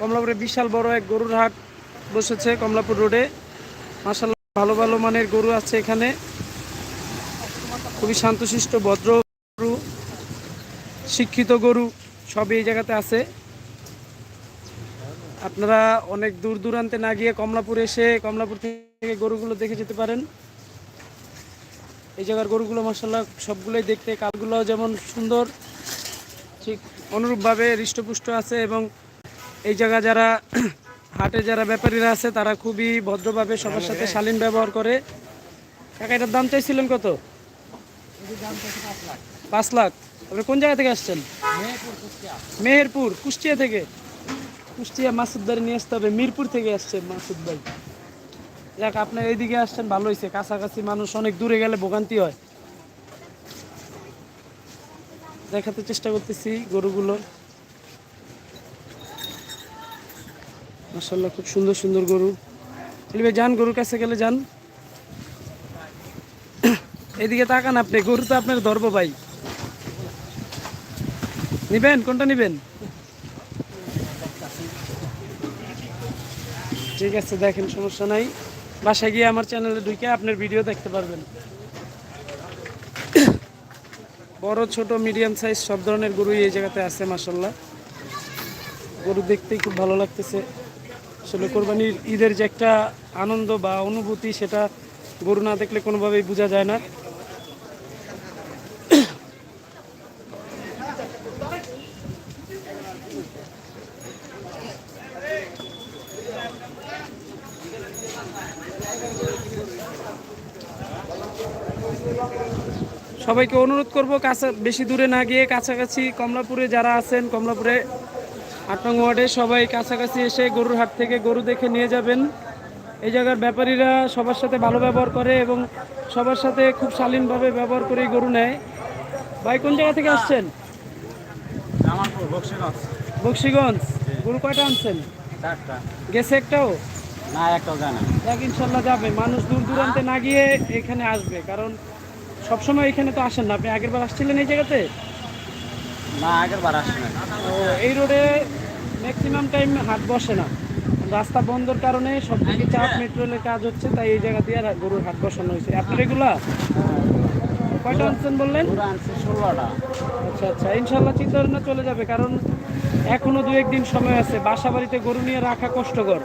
কমলাপুরে বিশাল বড় এক গরুর হাট বসেছে কমলাপুর রোডে। মাসাল্লাহ ভালো ভালো মানের গরু আছে এখানে। খুবই শান্তশিষ্ট, ভদ্র গরু, শিক্ষিত গরু, সবই এই জায়গাতে আছে। আপনারা অনেক দূর দূরান্তে না গিয়ে কমলাপুর এসে কমলাপুর থেকে গরুগুলো দেখে যেতে পারেন। এই জায়গার গরুগুলো মাসাল্লাহ সবগুলোই দেখতে কালগুলো যেমন সুন্দর, ঠিক অনুরূপভাবে হৃষ্টপুষ্ট আছে এবং এই জায়গা যারা হাটে যারা ব্যাপারীরা আছে, তারা খুবই ভদ্রভাবে সবার সাথে শালীন ব্যবহার করে। কাকা, এটার দাম চাইছিলেন কত? পাঁচ লাখ। আপনি কোন জায়গা থেকে আসছেন? মেহেরপুর, কুষ্টিয়া থেকে। কুষ্টিয়া মাসুদ ভাই নিয়ে আসতে হবে। মিরপুর থেকে আসছে মাসুদ ভাই যাক, আপনার এইদিকে আসছেন, ভালো হয়েছে কাছাকাছি মানুষ অনেক দূরে গেলে ভোগান্তি হয়। দেখাতে চেষ্টা করতেছি গরুগুলো মাসাল্লাহ খুব সুন্দর সুন্দর গরু। ভাই, যান, গরুর কাছে গেলে যান। এদিকে তাকান আপনি, গরু তো আপনার ধরবো ভাই। নিবেন, কোনটা নিবেন? ঠিক আছে, দেখেন, সমস্যা নাই। বাসায় গিয়ে আমার চ্যানেলে ঢুকে আপনার ভিডিও দেখতে পারবেন। বড়, ছোট, মিডিয়াম সাইজ, সব ধরনের গরুই এই জায়গাতে আছে মাসাল্লাহ গরু দেখতেই খুব ভালো লাগতেছে। আসলে কোরবানির ঈদের যে একটা আনন্দ বা অনুভূতি, সেটা গরু না দেখলে কোনোভাবেই বোঝা যায় না। সবাইকে অনুরোধ করব, কাছে বেশি দূরে না গিয়ে কাছাকাছি কমলাপুরে যারা আছেন, কমলাপুরে আট নং ওয়ার্ডে সবাই কাছাকাছি এসে গরুর হাট থেকে গরু দেখে নিয়ে যাবেন। এই জায়গার ব্যাপারীরা সবার সাথে ভালো ব্যবহার করে এবং সবার সাথে খুব শালীনভাবে ব্যবহার করে গরু নেয়। ভাই কোন জায়গা থেকে আসছেন? বক্সিগঞ্জ। গরু কয়টা আনছেন? গেছে একটাও? না একটাও যায় না। ইনশাল্লাহ যাবে। মানুষ দূর দূরান্তে না গিয়ে এখানে আসবে। কারণ সবসময় এখানে তো আসেন না। আপনি আগের বার আসছিলেন এই জায়গাতে? না আগের বার আসে না ও এই রোডে ম্যাক্সিমাম টাইম হাট বসে না। রাস্তা বন্ধর কারণে সব থেকে চাপ মেট্রো রেলের কাজ হচ্ছে তাই এই জায়গা দিয়ে গরুর হাট বসানো হয়েছে। আপনার এগুলা কয়টা আনছেন বললেন? আচ্ছা আচ্ছা। ইনশাল্লাহ চিন্তা ভাবনা চলে যাবে কারণ এখনও দু একদিন সময় আছে। বাসা বাড়িতে গরু নিয়ে রাখা কষ্টকর।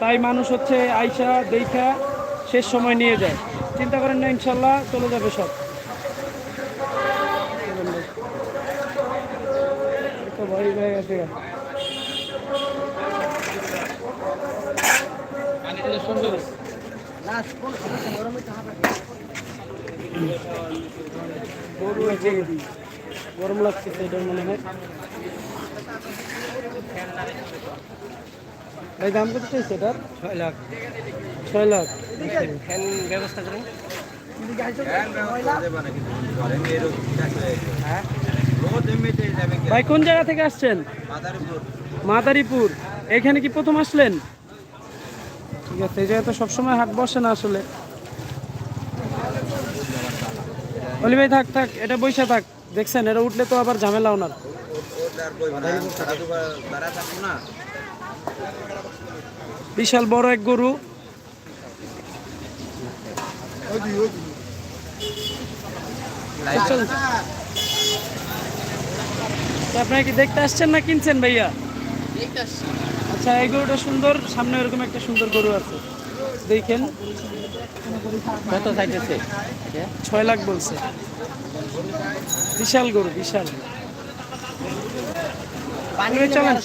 তাই মানুষ হচ্ছে আইসা দেখা শেষ সময় নিয়ে যায়। চিন্তা করেন না ইনশাল্লাহ চলে যাবে সব। আছে গরম লাগছে এটার মনে হয় এই দাম কত চাইছে এটার? ছয় লাখ। ছয় লাখ। ফ্যান ব্যবস্থা করেন। ভাই কোন জায়গা থেকে আসছেন? মাদারীপুর। এখানে কি প্রথম আসলেন? ঠিক এই জায়গায় তো সবসময় হাট বসে না আসলে। অলি ভাই, থাক থাক, এটা বৈশা থাক, দেখছেন, এটা উঠলে তো আবার ঝামেলা ওনার বিশাল বড় এক গরু। আপনারা কি দেখতে আসছেন না কিনছেন ভাইয়া? আচ্ছা এই গরুটা সুন্দর সামনে এরকম একটা সুন্দর গরু আছে। দেখেন। কত চাইতেছে? ছয় লাখ বলছে। বিশাল গরু বিশাল। চলেন।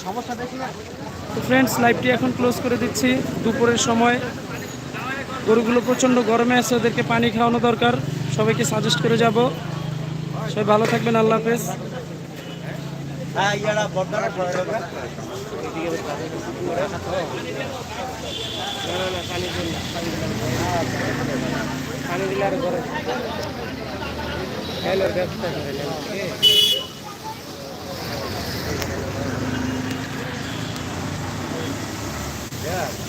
ফ্রেন্ডস লাইভটি এখন ক্লোজ করে দিচ্ছি। দুপুরের সময়। গরুগুলো প্রচণ্ড গরমে আছে ওদেরকে পানি খাওয়ানো দরকার। সবাইকে সাজেস্ট করে যাব। সবাই ভালো থাকবেন আল্লাহ হাফেজ। হ্যাঁ পানি দিলে আরও গরম হ্যালো ব্যবস্থা করে Yeah.